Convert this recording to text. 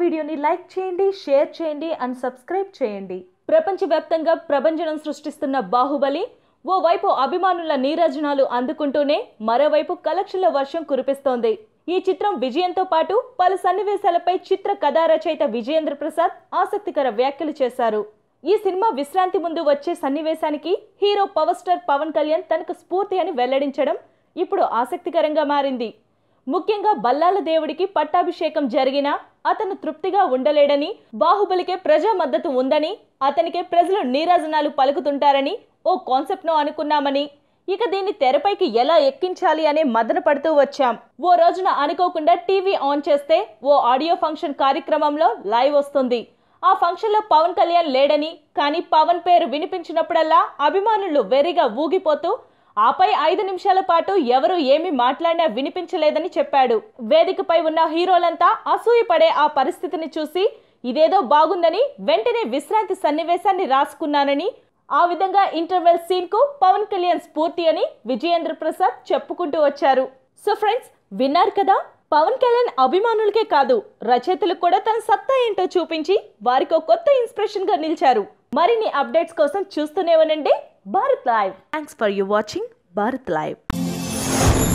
వీడియోని లైక్ చేయండి షేర్ చేయండి అండ్ సబ్స్క్రైబ్ చేయండి. ప్రపంచవ్యాప్తంగా ప్రభంజనం సృష్టిస్తున్న బాహుబలి ఓవైపు అభిమానుల నీరాజనాలు అందుకుంటూనే మరోవైపు కలెక్షన్ల వర్షం కురిపిస్తోంది. ఈ చిత్రం విజయంతో పాటు పలు సన్నివేశాలపై చిత్ర కథా రచయిత విజయేంద్ర ప్రసాద్ ఆసక్తికర వ్యాఖ్యలు చేశారు. ఈ సినిమా విశ్రాంతి ముందు వచ్చే సన్నివేశానికి hero power star Pawan Kalyan తనకు స్ఫూర్తి అని వెల్లడించడం ఇప్పుడు ఆసక్తికరంగా మారింది. ముఖ్యంగా బల్లాల దేవుడికి పట్టాభిషేకం జరిగినా అతను తృప్తిగా ఉండలేడని బాహుబలికే ప్రజా మద్దతు ఉందని అతనికే ప్రజలు నీరాజనాలు పలుకుతుంటారని ఓ కాన్సెప్ట్ను అనుకున్నామని. ఇక దీన్ని తెరపైకి ఎలా ఎక్కించాలి అనే మదన పడుతూ వచ్చాం. ఓ రోజున అనుకోకుండా టీవీ ఆన్ చేస్తే ఓ ఆడియో ఫంక్షన్ కార్యక్రమంలో లైవ్ వస్తుంది. ఆ ఫంక్షన్లో పవన్ కళ్యాణ్ లేడని కానీ పవన్ పేరు వినిపించినప్పుడల్లా అభిమానులు వెరిగా ఊగిపోతూ ఆపై ఐదు నిమిషాల పాటు ఎవరు ఏమి మాట్లాడినా వినిపించలేదని చెప్పాడు. వేదికపై ఉన్న హీరోలంతా అసూయపడే ఆ పరిస్థితిని చూసి ఇదేదో బాగుందని వెంటనే విశ్రాంతి సన్నివేశాన్ని రాసుకున్నానని ఆ విధంగా ఇంటర్వెల్ సీన్కు పవన్ కళ్యాణ్ స్ఫూర్తి అని విజయేంద్ర ప్రసాద్ చెప్పుకుంటూ వచ్చారు. సో ఫ్రెండ్స్ విన్నారు కదా? పవన్ కళ్యాణ్ అభిమానులకే కాదు రచయితలకు కూడా తన సత్తా ఏంటో చూపించి వారికి ఒక కొత్త ఇన్స్పిరేషన్గా నిలిచారు. మరిన్ని అప్డేట్స్ కోసం చూస్తూనే ఉండండి. Bharat Live. Thanks for your watching Bharat Live.